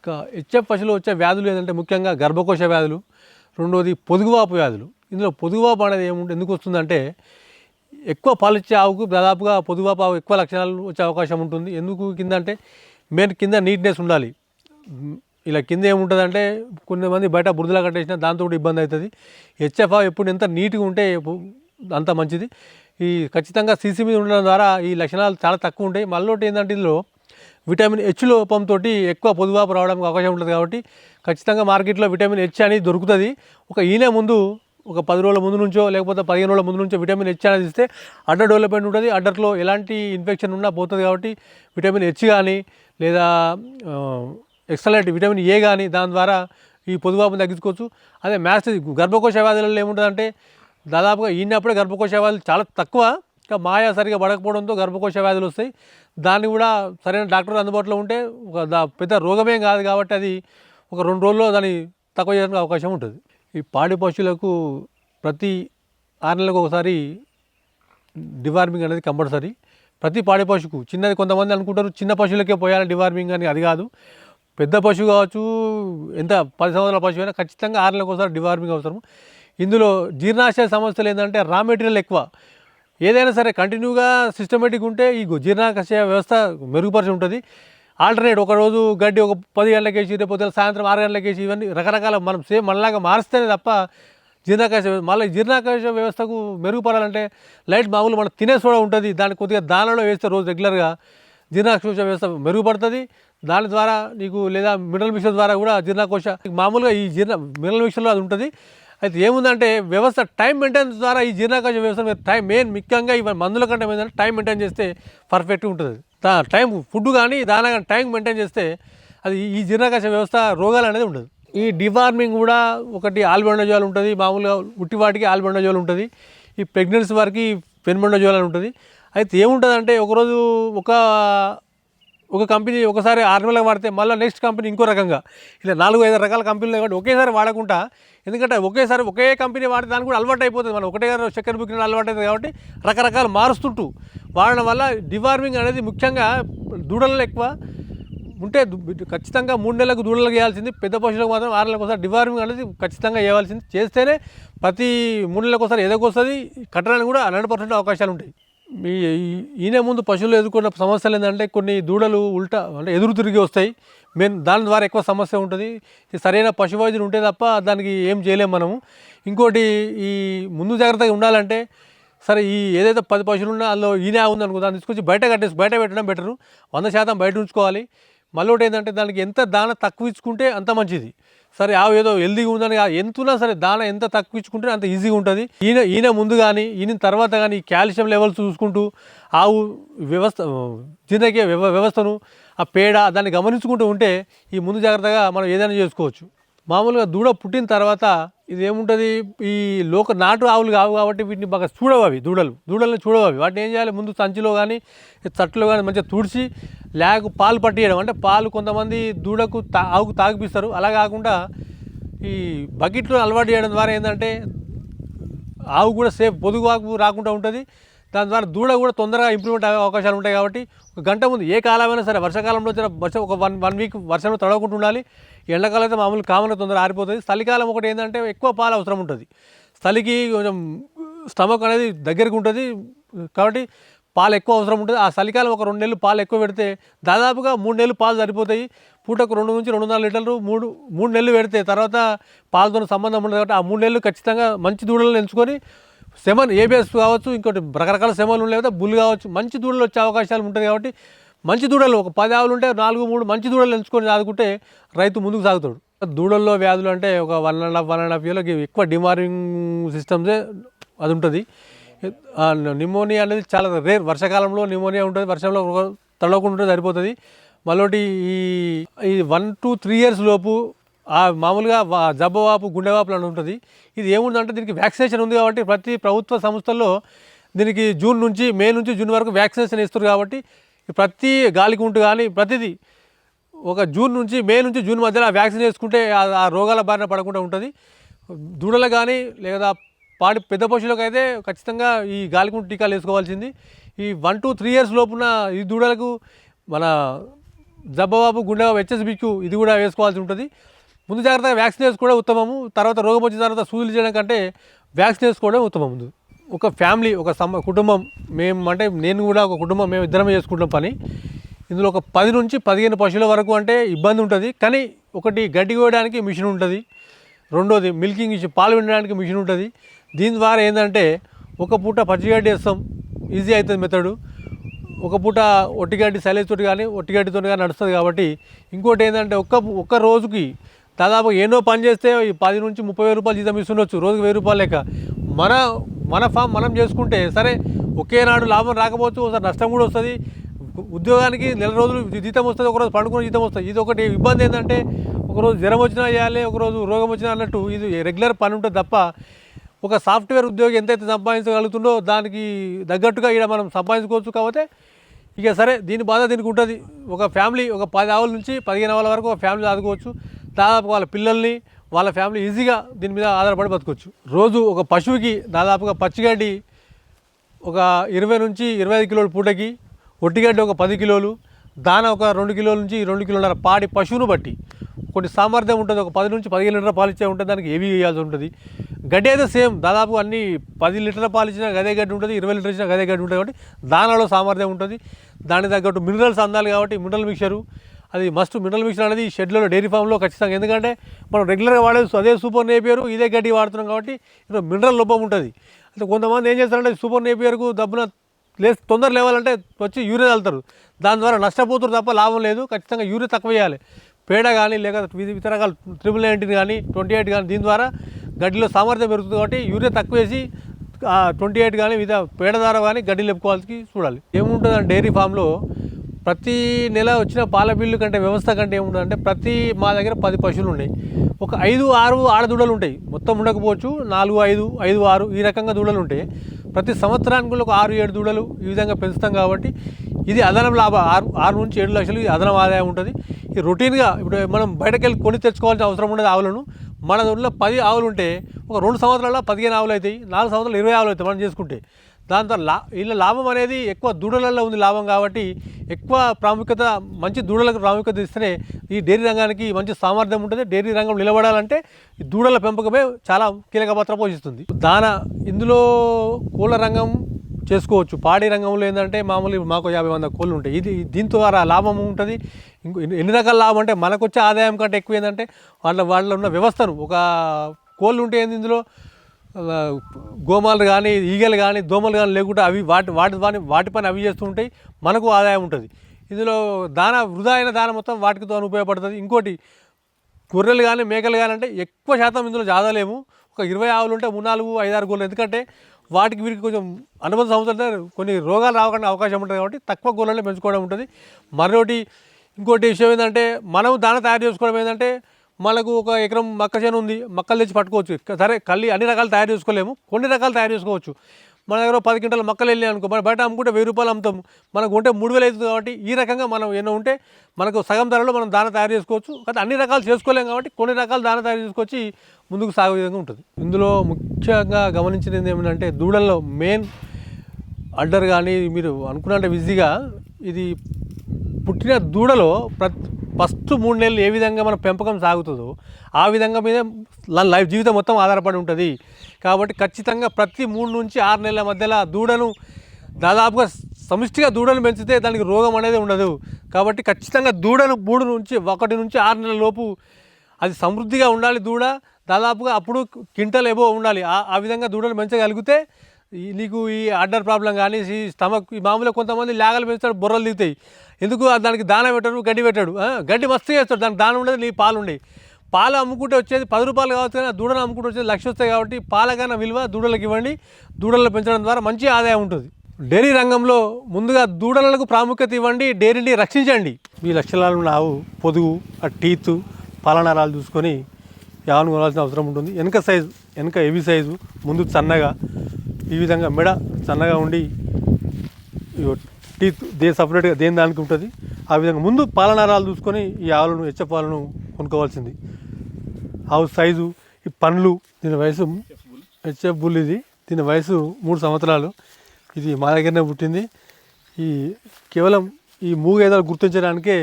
ఇంకా హెచ్ఎఫ్ పశువులు వచ్చే వ్యాధులు ఏంటంటే ముఖ్యంగా గర్భకోశ వ్యాధులు రెండవది పొదుగువాపు వ్యాధులు. ఇందులో పొదుగువాపు అనేది ఏముంటుంది ఎందుకు వస్తుందంటే ఎక్కువ పాలిచ్చే ఆవుకు దాదాపుగా పొదుగువాపు ఆవు ఎక్కువ లక్షణాలు వచ్చే అవకాశం ఉంటుంది. ఎందుకు కింద అంటే మెయిన్ కింద నీట్నెస్ ఉండాలి. ఇలా కింద ఏముంటుందంటే కొంతమంది బయట బురదలా కట్టేసిన దాంతో కూడా ఇబ్బంది అవుతుంది. హెచ్ఎఫ్ ఎప్పుడు ఎంత నీట్గా ఉంటే అంత మంచిది. ఈ ఖచ్చితంగా సీసీ మీద ఉండడం ద్వారా ఈ లక్షణాలు చాలా తక్కువ ఉంటాయి. మళ్ళీ ఏంటంటే ఇందులో విటమిన్ హెచ్ లోపంతో ఎక్కువ పొదువాపు రావడానికి అవకాశం ఉంటుంది కాబట్టి ఖచ్చితంగా మార్కెట్లో విటమిన్ హెచ్ అనేది దొరుకుతుంది. ఒక ఈనే ముందు ఒక పది రోజుల ముందు నుంచో లేకపోతే పదిహేను రోజుల ముందు నుంచో విటమిన్ హెచ్ అనేది ఇస్తే అడ్డర్ డెవలప్మెంట్ ఉంటుంది. అడ్డర్లో ఎలాంటి ఇన్ఫెక్షన్ ఉన్నా పోతుంది కాబట్టి విటమిన్ హెచ్ కానీ లేదా ఎక్సలెంట్ విటమిన్ ఏ కానీ దాని ద్వారా ఈ పొదువాపుని తగ్గించుకోవచ్చు. అదే మ్యాథ్స్ గర్భకోశ వ్యాధులలో ఏముంటుందంటే దాదాపుగా ఈనప్పుడే గర్భకోశ వ్యాధులు చాలా తక్కువ. ఇంకా మాయా సరిగా పడకపోవడంతో గర్భకోశ వ్యాధులు వస్తాయి. దాన్ని కూడా సరైన డాక్టర్ అందుబాటులో ఉంటే ఒక దా పెద్ద రోగమేం కాదు కాబట్టి అది ఒక రెండు రోజుల్లో దాన్ని తక్కువ చేయడానికి అవకాశం ఉంటుంది. ఈ పాడి పశువులకు ప్రతి ఆరు నెలలకు ఒకసారి డివార్మింగ్ అనేది కంపల్సరీ. ప్రతి పాడి పశువుకు చిన్నది కొంతమంది అనుకుంటారు చిన్న పశువులకే పోయాలి డివార్మింగ్ అని అది కాదు. పెద్ద పశువు కావచ్చు ఎంత పది సంవత్సరాల పశువు అయినా ఖచ్చితంగా ఆరు నెలలకు ఒకసారి డివార్మింగ్ అవసరం. ఇందులో జీర్ణాశయ సమస్యలు ఏంటంటే రా మెటీరియల్ ఎక్కువ. ఏదైనా సరే కంటిన్యూగా సిస్టమేటిక్ ఉంటే ఈ జీర్ణాశయ వ్యవస్థ మెరుగుపరిచి ఉంటుంది. ఆల్టర్నేట్ ఒకరోజు గడ్డి ఒక పది గంటలకు వేసి రేపు పొద్దున సాయంత్రం ఆరు గంటలకు వేసి ఇవన్నీ రకరకాల మనం సేమ్ మనలాగా మారిస్తేనే తప్ప జీర్ణాకాశ మళ్ళీ జీర్ణాకాశ వ్యవస్థకు మెరుగుపడాలంటే లైట్ మామూలు మనం తినే సోడా ఉంటుంది. దాన్ని కొద్దిగా దానిలో వేస్తే రోజు రెగ్యులర్గా జీర్ణాకోశ వ్యవస్థ మెరుగుపడుతుంది. దాని ద్వారా నీకు లేదా మినరల్ మిక్సర్ ద్వారా కూడా జీర్ణకోశ మామూలుగా ఈ జీర్ణ మినరల్ మిక్సర్లో అది ఉంటుంది. అయితే ఏముందంటే వ్యవస్థ టైం మెయింటెనెన్స్ ద్వారా ఈ జీర్ణకోశ వ్యవస్థ టైం మెయిన్ ముఖ్యంగా ఇవన్నీ మందుల కంటే ఏంటంటే టైం మెయింటైన్ చేస్తే పర్ఫెక్ట్గా ఉంటుంది. దా- టైం ఫుడ్ కానీ దాని కానీ టైం మెయింటైన్ చేస్తే అది ఈ జీర్ణకోశ వ్యవస్థ రోగాలు అనేది ఉండదు. ఈ డివార్మింగ్ కూడా ఒకటి ఆల్బెండజోల్ ఉంటుంది మామూలుగా ఉట్టి వాటికి ఆల్బెండజోల్ ఉంటుంది ఈ ప్రెగ్నెన్సీ వారికి పెన్బెండజోల్ అని ఉంటుంది. అయితే ఏముంటుందంటే ఒకరోజు ఒక ఒక కంపెనీ ఒకసారి ఆరు నెలలకు వాడితే మళ్ళీ నెక్స్ట్ కంపెనీ ఇంకో రకంగా. ఇలా నాలుగు ఐదు రకాల కంపెనీలు కాబట్టి ఒకేసారి వాడకుండా ఎందుకంటే ఒకేసారి ఒకే కంపెనీ వాడితే దానికి కూడా అలవాటు అయిపోతుంది. మనం ఒకటే గారు చక్కెర బుక్కిన అలవాటు అవుతుంది కాబట్టి రకరకాలు మారుస్తుంటూ. వాడడం వల్ల డివార్మింగ్ అనేది ముఖ్యంగా దూడలలో ఎక్కువ ఉంటే ఖచ్చితంగా మూడు నెలలకు దూడలకు వేయాల్సింది. పెద్ద పశువులకు మాత్రం ఆరు నెలలకు ఒకసారి డివార్మింగ్ అనేది ఖచ్చితంగా వేయాల్సింది. చేస్తేనే ప్రతి మూడు నెలలకు ఒకసారి ఎదగొస్తుంది కట్టడానికి కూడా హండ్రెడ్ పర్సెంట్ అవకాశాలు ఉంటాయి. మీ ఈ- ఈయన ముందు పశువులు ఎదుర్కొన్న సమస్యలు ఏంటంటే కొన్ని దూడలు ఉల్టా అంటే ఎదురు తిరిగి వస్తాయి. మెయిన్ దాని ద్వారా ఎక్కువ సమస్య ఉంటుంది. సరైన పశు వైద్యులు ఉంటే తప్ప దానికి ఏం చేయలేము మనము. ఇంకోటి ఈ ముందు జాగ్రత్తగా ఉండాలంటే సరే ఈ ఏదైతే పది పశువులు ఉన్నా అందులో ఈనే ఉంది అనుకో దాన్ని తీసుకొచ్చి బయట కట్టేసి బయట పెట్టడం బెటరు. వంద శాతం బయట ఉంచుకోవాలి. మళ్ళీ ఒకటి ఏంటంటే దానికి ఎంత దాన తక్కువ ఇచ్చుకుంటే అంత మంచిది. సరే ఆవు ఏదో హెల్దీగా ఉందని ఎంతున్నా సరే దాన ఎంత తక్కువ ఇచ్చుకుంటే అంత ఈజీగా ఉంటుంది. ఈయన ఈయన ముందు కానీ ఈయన తర్వాత కానీ కాల్షియం లెవెల్స్ చూసుకుంటూ ఆవు వ్యవస్థ జీర్ణకీయ వ్యవ వ్యవస్థను ఆ పేడ దాన్ని గమనించుకుంటూ ఉంటే ఈ ముందు జాగ్రత్తగా మనం ఏదైనా చేసుకోవచ్చు. మామూలుగా దూడ పుట్టిన తర్వాత ఇది ఏముంటుంది ఈ లోక నాటు ఆవులు కావు కాబట్టి వీటిని బాగా చూడవవి దూడలు. దూడల్ని చూడవవి. వాటిని ఏం చేయాలి? ముందు సంచిలో కానీ తట్టులో కానీ మంచిగా తుడిచి లేక పాలు పట్టియడం. అంటే పాలు కొంతమంది దూడకు తా ఆవుకు తాగిపిస్తారు. అలా కాకుండా ఈ బకెట్లో అలవాటు చేయడం ద్వారా ఏంటంటే ఆవు కూడా సేఫ్ పొదుగు ఆకు రాకుండా ఉంటుంది. దాని ద్వారా దూడ కూడా తొందరగా ఇంప్రూవ్మెంట్ అయ్యే అవకాశాలు ఉంటాయి కాబట్టి ఒక గంట ముందు ఏ కాలమైనా సరే వర్షాకాలంలో వర్షం ఒక వన్ వన్ వీక్ వర్షంలో తడవకుండా ఉండాలి. ఎండాకాలం అయితే మామూలు కామన్గా తొందరగా ఆరిపోతుంది. చలికాలం ఒకటి ఏంటంటే ఎక్కువ పాలు అవసరం ఉంటుంది. చలికి కొంచెం స్టమక్ అనేది దగ్గరకు ఉంటుంది. కాబట్టి పాలు ఎక్కువ అవసరం ఉంటుంది. ఆ చలికాలం ఒక రెండు నెలలు పాలు ఎక్కువ పెడితే దాదాపుగా మూడు నెలలు పాలు సరిపోతాయి. పూటకు రెండు నుంచి రెండున్నర లీటర్లు మూడు మూడు నెలలు పెడితే తర్వాత పాలతో సంబంధం ఉండదు కాబట్టి ఆ మూడు నెలలు ఖచ్చితంగా మంచి దూడలను ఎంచుకొని సెమన్ ఏబిఎస్ కావచ్చు ఇంకోటి రకరకాల సెమన్లు లేదా బుల్ కావచ్చు మంచి దూడలు వచ్చే అవకాశాలు ఉంటుంది కాబట్టి మంచి దూడలు ఒక పది ఆవులు ఉంటే నాలుగు మూడు మంచి దూడలు ఎంచుకొని సాదుకుంటే రైతు ముందుకు సాగుతాడు. దూడల్లో వ్యాధులు అంటే ఒక one and half one and half ఇయర్లో ఎక్కువ డిమారింగ్ సిస్టమ్సే అది ఉంటుంది. నిమోనియా అనేది చాలా రేర్ వర్షాకాలంలో నిమోనియా ఉంటుంది వర్షంలో తడవకుండా ఉంటే సరిపోతుంది. మళ్ళీ ఈ ఈ వన్ టు త్రీ ఇయర్స్ లోపు మామూలుగా జబ్బవాపు గుండెవాపులు అని ఉంటుంది. ఇది ఏముందంటే దీనికి వ్యాక్సినేషన్ ఉంది కాబట్టి ప్రతి ప్రభుత్వ సంస్థల్లో దీనికి జూన్ నుంచి మే నుంచి జూన్ వరకు వ్యాక్సినేషన్ ఇస్తారు కాబట్టి ప్రతి గాలికుంటు కానీ ప్రతిదీ ఒక జూన్ నుంచి మే నుంచి జూన్ మధ్యలో ఆ వ్యాక్సిన్ వేసుకుంటే ఆ- రోగాల బారిన పడకుండా ఉంటుంది. దూడలు కానీ లేదా పాడి పెద్ద పశువులకు అయితే ఖచ్చితంగా ఈ గాలికుంటు టీకాలు వేసుకోవాల్సింది. ఈ వన్ టూ త్రీ ఇయర్స్ లోపున ఈ దూడలకు మన జబ్బబాబు గుండెబాబు హెచ్ఎస్బిక్యూ ఇది కూడా వేసుకోవాల్సి ఉంటుంది. ముందు జాగ్రత్తగా వ్యాక్సిన్ వేసుకోవడం ఉత్తమము. తర్వాత రోగం వచ్చిన తర్వాత సూదులు చేయడం కంటే వ్యాక్సిన్ వేసుకోవడం ఉత్తమం ముందు ఒక ఫ్యామిలీ ఒక సమ కుటుంబం మేము అంటే నేను కూడా ఒక కుటుంబం మేము ఇద్దరం చేసుకుంటాం పని. ఇందులో ఒక పది నుంచి పదిహేను పశువుల వరకు అంటే ఇబ్బంది ఉంటుంది. కానీ ఒకటి గడ్డి కోయడానికి మిషన్ ఉంటుంది. రెండోది మిల్కింగ్ ఇచ్చి పాలు వినడానికి మిషన్ ఉంటుంది. దీని ద్వారా ఏంటంటే ఒక పూట పచ్చిగడ్డి వేస్తాం. ఈజీ అవుతుంది మెథడు ఒక పూట ఒట్టిగడ్డి సైలేజ్ తోటి కానీ ఒట్టిగడ్డితో కానీ నడుస్తుంది కాబట్టి ఇంకోటి ఏంటంటే ఒక్క ఒక్క రోజుకి దాదాపు ఎన్నో పని చేస్తే ఈ పది నుంచి ముప్పై వేల రూపాయలు జీతం ఇస్తుండొచ్చు రోజుకి వెయ్యి రూపాయలు లెక్క. మన మన ఫామ్ మనం చేసుకుంటే సరే ఒకే నాడు లాభం రాకపోవచ్చు ఒకసారి నష్టం కూడా వస్తుంది. ఉద్యోగానికి నెల రోజులు జీతం వస్తుంది ఒకరోజు పండుకున్న జీతం వస్తుంది. ఇది ఒకటి ఇబ్బంది ఏంటంటే ఒకరోజు జ్వరం వచ్చినా చేయాలి ఒకరోజు రోగం వచ్చినా అన్నట్టు ఇది రెగ్యులర్ పని ఉంటుంది తప్ప ఒక సాఫ్ట్వేర్ ఉద్యోగి ఎంతైతే సంపాదించగలుగుతుందో దానికి తగ్గట్టుగా ఇక్కడ మనం సంపాదించుకోవచ్చు కాకపోతే ఇక సరే దీని బాధ దీనికి ఉంటుంది. ఒక ఫ్యామిలీ ఒక పది ఆవుల నుంచి పదిహేను ఆవుల వరకు ఒక ఫ్యామిలీ ఆదుకోవచ్చు. దాదాపు వాళ్ళ పిల్లల్ని వాళ్ళ ఫ్యామిలీ ఈజీగా దీని మీద ఆధారపడి బతకొచ్చు. రోజు ఒక పశువుకి దాదాపుగా పచ్చిగడ్డి ఒక ఇరవై నుంచి ఇరవై ఐదు కిలోల పూటకి ఒట్టిగడ్డి ఒక పది కిలోలు దాన ఒక రెండు కిలోల నుంచి రెండు కిలోల పాడి పశువును బట్టి కొన్ని సామర్థ్యం ఉంటుంది. ఒక పది నుంచి పదిహేను లీటర్ల పాలు ఇచ్చే ఉంటుంది దానికి ఏవి వేయాల్సి ఉంటుంది. గడ్డి అయితే సేమ్ దాదాపు అన్ని పది లీటర్ల పాలు ఇచ్చినా గదే గడ్డి ఉంటుంది ఇరవై లీటర్ ఇచ్చినా గదే గడ్డి ఉంటుంది కాబట్టి దానాలో సామర్థ్యం ఉంటుంది. దానికి తగ్గట్టు మినరల్స్ అందాలి కాబట్టి మినరల్ మిక్చరు అది మస్ట్ మినరల్ మిక్చర్ అనేది షెడ్లో డైరీ ఫామ్లో ఖచ్చితంగా. ఎందుకంటే మనం రెగ్యులర్గా వాడేది అదే సూపర్ నేపియర్ ఇదే గడ్డి వాడుతున్నాం కాబట్టి ఇక్కడ మినరల్ లోపం ఉంటుంది. అంటే కొంతమంది ఏం చేస్తారంటే సూపర్ నేపియర్కు దబ్బున లే తొందర లేవాలంటే వచ్చి యూరియా వెళ్తారు దాని ద్వారా నష్టపోతారు తప్ప లాభం లేదు ఖచ్చితంగా యూరియా తక్కువ వేయాలి పేడ కానీ లేక వివిధ ఇతర రకాల ట్రిపుల్ నైన్టీన్ కానీ ట్వంటీ ఎయిట్ కానీ దీని ద్వారా గడ్డిలో సామర్థ్యం పెరుగుతుంది కాబట్టి యూరియా తక్కువ వేసి ట్వంటీ ఎయిట్ కానీ వివిధ పేడ ద్వారా కానీ గడ్డి లేపుకోవాల్సి చూడాలి. ఏముంటుందంటే డైరీ ఫామ్లో ప్రతి నెల వచ్చిన పాల బిల్లు కంటే వ్యవస్థ కంటే ఏముంటుందంటే ప్రతి మా దగ్గర పది పశువులు ఉన్నాయి ఒక ఐదు ఆరు ఆడదూడలు ఉంటాయి. మొత్తం ఉండకపోవచ్చు. నాలుగు ఐదు ఐదు ఆరు ఈ రకంగా దూడలు ఉంటాయి. ప్రతి సంవత్సరానికి కూడా ఒక ఆరు ఏడు దూడలు ఈ విధంగా పెంచుతాం కాబట్టి ఇది అదనం లాభ. ఆరు ఆరు నుంచి ఏడు లక్షలు ఇది అదనం ఆదాయం ఉంటుంది. ఇది రొటీన్గా ఇప్పుడు మనం బయటకు వెళ్ళి కొని తెచ్చుకోవాల్సిన అవసరం ఉండదు ఆవులను. మన ఊళ్ళో పది ఆవులు ఉంటే ఒక రెండు సంవత్సరాల పదిహేను ఆవులు అవుతాయి. నాలుగు సంవత్సరాలు ఇరవై ఆవులు అవుతాయి మనం చేసుకుంటే. దాంతో లా వీళ్ళ లాభం అనేది ఎక్కువ దూడలలో ఉంది లాభం కాబట్టి ఎక్కువ ప్రాముఖ్యత మంచి దూడలకు ప్రాముఖ్యత ఇస్తేనే ఈ డైరీ రంగానికి మంచి సామర్థ్యం ఉంటుంది. డైరీ రంగం నిలబడాలంటే ఈ దూడల పెంపకమే చాలా కీలక పాత్ర పోషిస్తుంది. దాన ఇందులో కోళ్ళ రంగం చేసుకోవచ్చు. పాడి రంగంలో ఏంటంటే మామూలు మాకు యాభై వంద కోళ్ళు ఉంటాయి. ఇది దీని ద్వారా లాభం ఉంటుంది. ఇంకో ఎన్ని- రకాల లాభం అంటే మనకు వచ్చే ఆదాయం కంటే ఎక్కువ ఏంటంటే వాళ్ళ వాళ్ళ ఉన్న వ్యవస్థను. ఒక కోళ్ళు ఉంటే ఏంది ఇందులో? గోమాలు కానీ ఈగలు కానీ దోమలు కానీ లేకుండా అవి వాటి వాటి దాని వాటి పని అవి చేస్తూ ఉంటాయి. మనకు ఆదాయం ఉంటుంది. ఇందులో దాన వృధా అయిన దాన మొత్తం వాటికి తోని ఉపయోగపడుతుంది. ఇంకోటి గొర్రెలు కానీ మేకలు కానీ అంటే ఎక్కువ శాతం ఇందులో జాదలేము ఒక ఇరవై ఆవులు ఉంటే మూడు నాలుగు ఐదారు గోళ్ళు ఎందుకంటే వాటికి వీటికి కొంచెం అనుబంధ సంవత్సరాలు కొన్ని రోగాలు రావకుండా అవకాశం ఉంటుంది కాబట్టి తక్కువ గొర్రెలు పెంచుకోవడం ఉంటుంది. మరొకటి ఇంకోటి విషయం ఏంటంటే మనం దాన తయారు చేసుకోవడం ఏంటంటే మనకు ఒక ఎకరం మక్క చేను ఉంది మక్కలు తెచ్చి పట్టుకోవచ్చు. సరే కళ్ళీ అన్ని రకాలు తయారు చేసుకోలేము. కొన్ని రకాలు తయారు చేసుకోవచ్చు. మన దగ్గర పది క్వింటాల మక్కలు వెళ్ళి అనుకో మన బయట అమ్ముకుంటే వెయ్యి రూపాయలు అమ్ముతాం. మనకు ఉంటే మూడు వేలు అవుతుంది కాబట్టి ఈ రకంగా మనం ఎన్నో ఉంటే మనకు సగం ధరలో మనం దాన తయారు చేసుకోవచ్చు. కానీ అన్ని రకాలు చేసుకోలేం కాబట్టి కొన్ని రకాలు దాన తయారు చేసుకొచ్చి ముందుకు సాగే విధంగా ఉంటుంది. ఇందులో ముఖ్యంగా గమనించినది ఏమిటంటే దూడల్లో మెయిన్ అడ్డర్ కానీ మీరు అనుకున్నంటే ఈజీగా ఇది పుట్టిన దూడలో ప్రతి ఫస్ట్ మూడు నెలలు ఏ విధంగా మన పెంపకం సాగుతుందో ఆ విధంగా మీద లైఫ్ జీవితం మొత్తం ఆధారపడి ఉంటుంది. కాబట్టి ఖచ్చితంగా ప్రతి మూడు నుంచి ఆరు నెలల మధ్యలో దూడను దాదాపుగా సమిష్టిగా దూడను పెంచితే దానికి రోగం అనేది ఉండదు. కాబట్టి ఖచ్చితంగా దూడను మూడు నుంచి ఒకటి నుంచి ఆరు నెలల లోపు అది సమృద్ధిగా ఉండాలి దూడ. దాదాపుగా అప్పుడు క్వింటల్ ఏవో ఉండాలి ఆ విధంగా దూడను పెంచగలిగితే నీకు ఈ అడ్డర్ ప్రాబ్లం కానీ ఈ స్టమక్ ఈ మామూలుగా కొంతమంది లేగలు పెంచుతాడు బుర్రలు దిగుతాయి. ఎందుకు? దానికి దాన పెట్టడు గడ్డి పెట్టాడు. గడ్డి మస్తు చేస్తాడు దానికి దానం ఉండదు నీ పాలు ఉండేవి పాలు అమ్ముకుంటే వచ్చేది పది రూపాయలు కావచ్చు కానీ దూడలు దూడను అమ్ముకుంటే వచ్చేది లక్ష వస్తాయి కాబట్టి పాలకైనా విలువ దూడలకు ఇవ్వండి. దూడలను పెంచడం ద్వారా మంచి ఆదాయం ఉంటుంది. డైరీ రంగంలో ముందుగా దూడలకు ప్రాముఖ్యత ఇవ్వండి డైరీని రక్షించండి. మీ లక్షణాలు ఉన్న ఆవు పొదుగు ఆ టీత్ పాలనరాలు చూసుకొని యావను కొనాల్సిన అవసరం ఉంటుంది. వెనక సైజు వెనక హెవీ సైజు ముందు సన్నగా ఈ విధంగా మెడ సన్నగా ఉండి టీత్ దే సపరేట్గా దేని దానికి ఉంటుంది ఆ విధంగా ముందు పాలనారాలు చూసుకొని ఈ ఆవులను హెచ్చ పాలను కొనుక్కోవాల్సింది. ఆవు సైజు ఈ పండ్లు దీని వయసు హెచ్ఎఫ్ బుల్ ఇది దీని వయసు మూడు సంవత్సరాలు. ఇది మా దగ్గరనే పుట్టింది. ఈ కేవలం ఈ మూగ ఏదో గుర్తించడానికే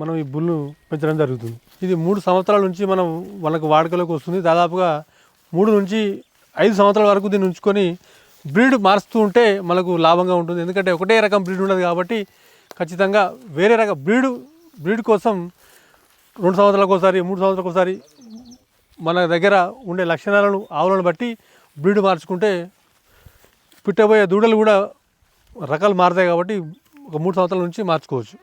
మనం ఈ బుల్ను పెంచడం జరుగుతుంది. ఇది మూడు సంవత్సరాల నుంచి మనం మనకు వాడుకలోకి వస్తుంది. దాదాపుగా మూడు నుంచి ఐదు సంవత్సరాల వరకు దీన్ని ఉంచుకొని బ్రీడ్ మారుస్తూ ఉంటే మనకు లాభంగా ఉంటుంది. ఎందుకంటే ఒకటే రకం బ్రీడ్ ఉండదు కాబట్టి ఖచ్చితంగా వేరే రకం బ్రీడ్ బ్రీడ్ కోసం రెండు సంవత్సరాలకు ఒకసారి మూడు సంవత్సరాలకు ఒకసారి మన దగ్గర ఉండే లక్షణాలను ఆవులను బట్టి బ్రీడ్ మార్చుకుంటే పుట్టబోయే దూడలు కూడా రకాలు మారుతాయి కాబట్టి ఒక మూడు సంవత్సరాల నుంచి మార్చుకోవచ్చు.